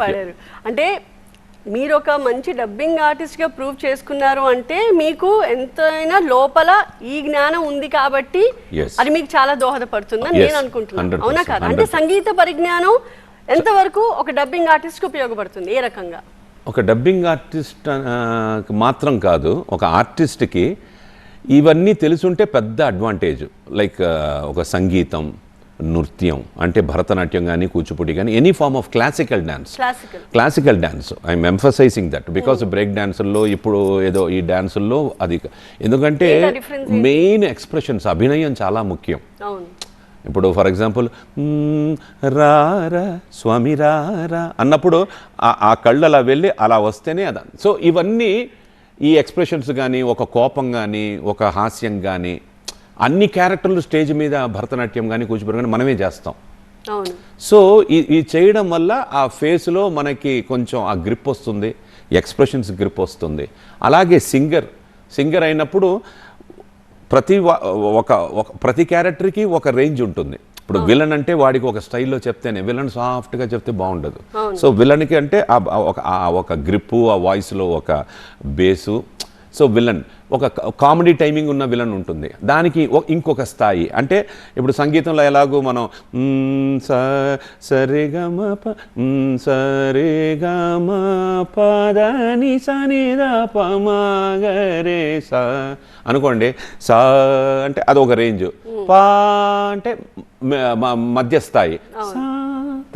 పాడారు. అంటే మీరు ఒక మంచి డబ్బింగ్ ఆర్టిస్ట్గా ప్రూవ్ చేసుకున్నారు అంటే మీకు ఎంతైనా లోపల ఈ జ్ఞానం ఉంది కాబట్టి. అది మీకు చాలా దోహదపడుతుందని నేను అనుకుంటున్నాను. 100%, అవునా కాదు? అంటే 100%. సంగీత పరిజ్ఞానం ఎంతవరకు ఒక డబ్బింగ్ ఆర్టిస్ట్కి ఉపయోగపడుతుంది? ఏ రకంగా? ఒక డబ్బింగ్ ఆర్టిస్ట్ మాత్రం కాదు ఒక ఆర్టిస్ట్కి ఇవన్నీ తెలుసుంటే పెద్ద అడ్వాంటేజ్. లైక్ ఒక సంగీతం నృత్యం అంటే భరతనాట్యం కానీ కూచిపూడి కానీ any form of classical dance classical dance I'm emphasizing that because break డాన్సుల్లో ఇప్పుడు ఏదో ఈ డాన్సుల్లో అది ఎందుకంటే? మెయిన్ ఎక్స్ప్రెషన్స్ అభినయం చాలా ముఖ్యం. ఇప్పుడు ఫర్ ఎగ్జాంపుల్ రారా స్వామి రారా అన్నప్పుడు ఆ- ఆ కళ్ళు అలా వెళ్ళి అలా వస్తేనే అదా సో ఇవన్నీ ఈ ఎక్స్ప్రెషన్స్ కానీ ఒక కోపం కానీ ఒక హాస్యం కానీ అన్ని క్యారెక్టర్లు స్టేజ్ మీద భరతనాట్యం కానీ కూచిపూడి కానీ మనమే చేస్తాం. సో ఈ- చేయడం వల్ల ఆ ఫేస్లో మనకి కొంచెం ఆ గ్రిప్ వస్తుంది ఎక్స్ప్రెషన్స్ గ్రిప్ వస్తుంది. అలాగే సింగర్ సింగర్ అయినప్పుడు ప్రతి ఒక ప్రతి క్యారెక్టర్కి ఒక రేంజ్ ఉంటుంది. ఇప్పుడు విలన్ అంటే వాడికి ఒక స్టైల్లో చెప్తేనే విలన్ సాఫ్ట్గా చెప్తే బాగుండదు. సో విలన్కి అంటే ఆ- ఆ ఒక ఆ ఒక గ్రిప్పు ఆ వాయిస్లో ఒక బేసు సో విలన్ ఒక కామెడీ టైమింగ్ ఉన్న విలన్ ఉంటుంది. దానికి ఇంకొక స్థాయి. అంటే ఇప్పుడు సంగీతంలో ఎలాగో మనం సరిగమ సరిగమ పదని సనిద పమగరే స అనుకోండి సా అంటే అదొక రేంజ్. పా అంటే మ- మ- మధ్య స్థాయి సా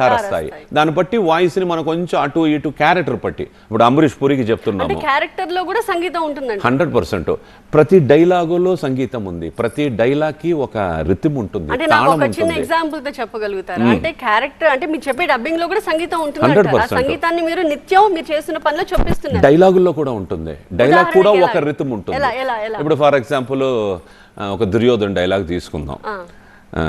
తారస్థాయి. దాన్ని బట్టి వాయిస్ని మనం కొంచెం అటు ఇటు క్యారెక్టర్ పట్టి. ఇప్పుడు అంబరీష్ పురికి చెప్తున్నాము. క్యారెక్టర్లో కూడా సంగీతం ఉంటుందండి. Hundred percent. ప్రతి డైలాగులో సంగీతం ఉంది. ప్రతి డైలాగ్కి ఒక రిథమ్ ఉంటుంది. చిన్న ఉంటుంది. ఎగ్జాంపుల్తో చెప్పగలుగుతారా అంటే క్యారెక్టర్ అంటే మీరు చెప్పే డబ్బింగ్లో కూడా సంగీతం ఉంటుంది అంటారా? ఆ 100%. సంగీతాన్ని మీరు నిత్యం మీరు చేస్తున్న పనిలో చొప్పిస్తున్నారు. డైలాగుల్లో కూడా ఉంటుంది. డైలాగ్ కూడా ఒక? రిథమ్ ఉంటుంది? ఇప్పుడు ఫర్ ఎగ్జాంపుల్ ఒక దుర్యోధన డైలాగ్ తీసుకుందాం.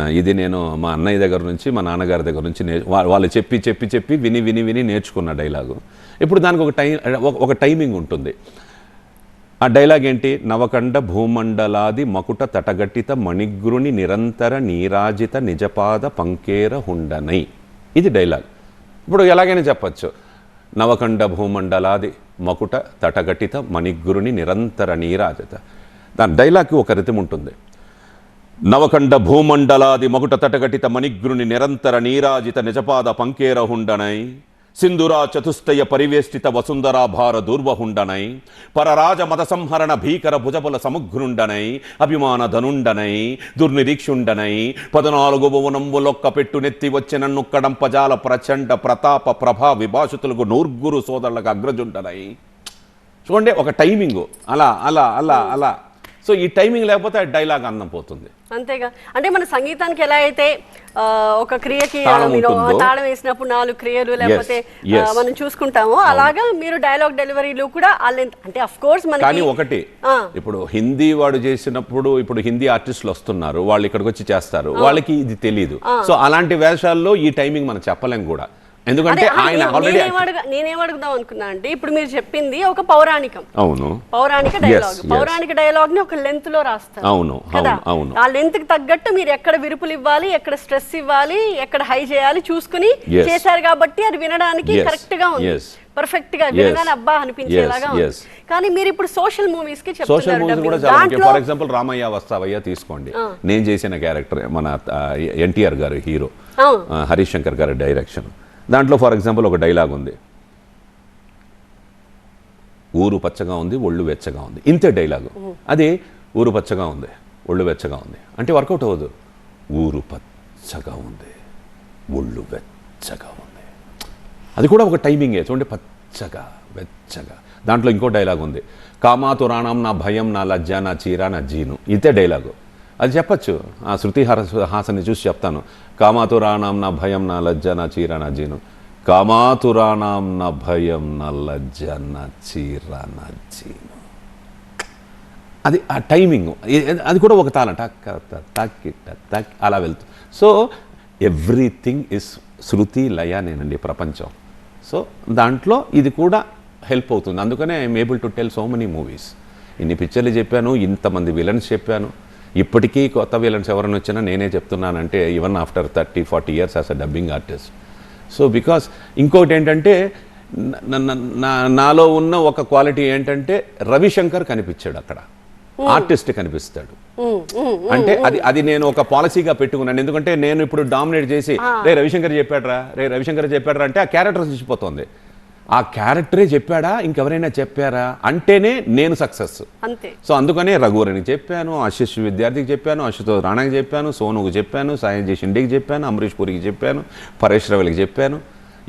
ఇది నేను మా అన్నయ్య దగ్గర నుంచి మా నాన్నగారి దగ్గర నుంచి నే వాళ్ళు చెప్పి చెప్పి చెప్పి విని విని విని నేర్చుకున్న డైలాగు. ఇప్పుడు దానికి ఒక టైం ఒక- ఒక టైమింగ్ ఉంటుంది. ఆ డైలాగ్ ఏంటి? నవకండ భూమండలాది మకుట తటగట్టిత మణిగ్రుని నిరంతర నీరాజిత నిజపాద పంకేర హుండనై. ఇది డైలాగ్. ఇప్పుడు ఎలాగైనా చెప్పచ్చు. నవకండ భూమండలాది మకుట తటగట్టిత మణిగ్రుని నిరంతర నీరాజిత. దాని డైలాగ్కి ఒక రితం ఉంటుంది. నవకండ భూమండలాది మగుట తటగటిత మణిగ్రుని నిరంతర నీరాజిత నిజపాద పంకేరహుండనై సింధురా చతుస్తయ పరివేష్టిత వసుంధరాభార దూర్వహుండనై పరరాజ మత సంహరణ భీకర భుజబల సముగ్రుండనై అభిమాన ధనుండనై దుర్నిరీక్షుండనై పదనాలుగు భువనంబులొక్క పెట్టు నెత్తి వచ్చిన నుక్కడంపజాల ప్రచండ ప్రతాప ప్రభా విభాషితులకు నూర్గురు సోదరులకు అగ్రజుండనై. చూడండి ఒక టైమింగు. అలా అలా అలా అలా. సో ఈ టైమింగ్ లేకపోతే ఆ డైలాగ్ అందం పోతుంది. అంతేగా. అంటే మన సంగీతానికి ఎలా అయితే ఒక క్రియకి తాళం వేసినప్పుడు నాలుగు క్రియలు లేకపోతే. మనం చూసుకుంటామో. అలాగా మీరు డైలాగ్ డెలివరీలు కూడా అంటే అఫ్ కోర్స్ కానీ ఒకటి. ఇప్పుడు హిందీ వాడు చేసినప్పుడు ఇప్పుడు హిందీ ఆర్టిస్టులు వస్తున్నారు వాళ్ళు ఇక్కడికి వచ్చి చేస్తారు వాళ్ళకి ఇది తెలియదు సో అలాంటి వేషాల్లో ఈ టైమింగ్ మనం చెప్పలేం కూడా. ఎందుకంటే ఆయన నేను- ఆల్రెడీ అడుగుదాం అనుకున్నా అంటే ఇప్పుడు మీరు చెప్పింది ఒక పౌరాణికం. అవును. పౌరాణిక డైలాగ్. పౌరాణిక డైలాగ్ని ఒక లెంత్లో రాస్తారు. అవును, కదా? అవును. ఆ లెంత్కి తగ్గట్టు మీరు ఎక్కడ విరుపులు ఇవ్వాలి ఎక్కడ స్ట్రెస్ ఇవ్వాలి ఎక్కడ హై చేయాలి చూసుకుని. చేశారు కాబట్టి అది వినడానికి కరెక్ట్గా ఉంది. పర్ఫెక్ట్గా వినగానే అబ్బా అనిపించేలాగా కానీ మీరు ఇప్పుడు సోషల్ మూవీస్కి సోషల్ మూవీస్ కూడా. చాలా ముఖ్యం. ఫర్ ఎగ్జాంపుల్ రామయ్య వస్తావయ్య తీసుకోండి. నేను చేసిన క్యారెక్టర్ మన ఎన్టీఆర్ గారు హీరో. అవును. హరీష్ శంకర్ గారి డైరెక్షన్ దాంట్లో ఫర్ ఎగ్జాంపుల్ ఒక డైలాగ్ ఉంది. ఊరు పచ్చగా ఉంది ఒళ్ళు వెచ్చగా ఉంది. ఇంతే డైలాగు. అది ఊరు పచ్చగా ఉంది ఒళ్ళు వెచ్చగా ఉంది. అంటే వర్కౌట్ అవ్వదు. ఊరు పచ్చగా ఉంది ఒళ్ళు వెచ్చగా ఉంది. అది కూడా ఒక టైమింగే. చూడండి పచ్చగా వెచ్చగా. దాంట్లో ఇంకో డైలాగ్ ఉంది. కామాతు రాణం నా భయం నా లజ్జ నా చీర నా జీను. ఇదే డైలాగు. అది చెప్పచ్చు. ఆ శృతి హార హాసన్ని చూసి చెప్తాను. కామాతురాణం నా భయం నా లజ్జ నా చీర నా జీను. కామాతురాణం నా భయం నా లజ్జ నా చీర నా జీను. అది ఆ టైమింగ్. అది కూడా ఒక తాళం. టక్ టక్ టక్ అలా వెళ్తుంది సో ఎవ్రీథింగ్ ఇస్ శృతి లయనేనండి ప్రపంచం. సో దాంట్లో ఇది కూడా హెల్ప్ అవుతుంది. అందుకనే I'm able to tell so many movies. ఇన్ని పిక్చర్లు చెప్పాను ఇంతమంది విలన్స్ చెప్పాను. ఇప్పటికీ కొత్త విలన్స్ ఎవరైనా వచ్చినా నేనే చెప్తున్నానంటే even after thirty forty years as a dubbing artist so because ఇంకోటి ఏంటంటే నాలో ఉన్న ఒక క్వాలిటీ ఏంటంటే రవిశంకర్ కనిపించాడు అక్కడ. ఆర్టిస్ట్ కనిపిస్తాడు. అంటే అది అది నేను ఒక పాలసీగా పెట్టుకున్నాను. ఎందుకంటే నేను ఇప్పుడు డామినేట్ చేసి రే రవిశంకర్ చెప్పాడరా? రే రవిశంకర్ చెప్పాడరా? అంటే ఆ క్యారెక్టర్ చచ్చిపోతుంది ఆ క్యారెక్టరే చెప్పాడా? ఇంకెవరైనా చెప్పారా? అంటేనే నేను సక్సెస్. అంతే. సో అందుకనే రఘువరని చెప్పాను ఆశిష్ విద్యార్థికి చెప్పాను అశుతోష్ రాణాకి చెప్పాను సోనుకు చెప్పాను సాయం ఇండికి చెప్పాను అమరీష్ పూరికి చెప్పాను పరేష్ రవలికి చెప్పాను.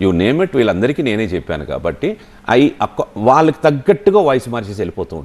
యూ నేమ్ ఇట్ వీళ్ళందరికీ నేనే చెప్పాను కాబట్టి అవి వాళ్ళకి తగ్గట్టుగా వాయిస్ మార్చేసి వెళ్ళిపోతూ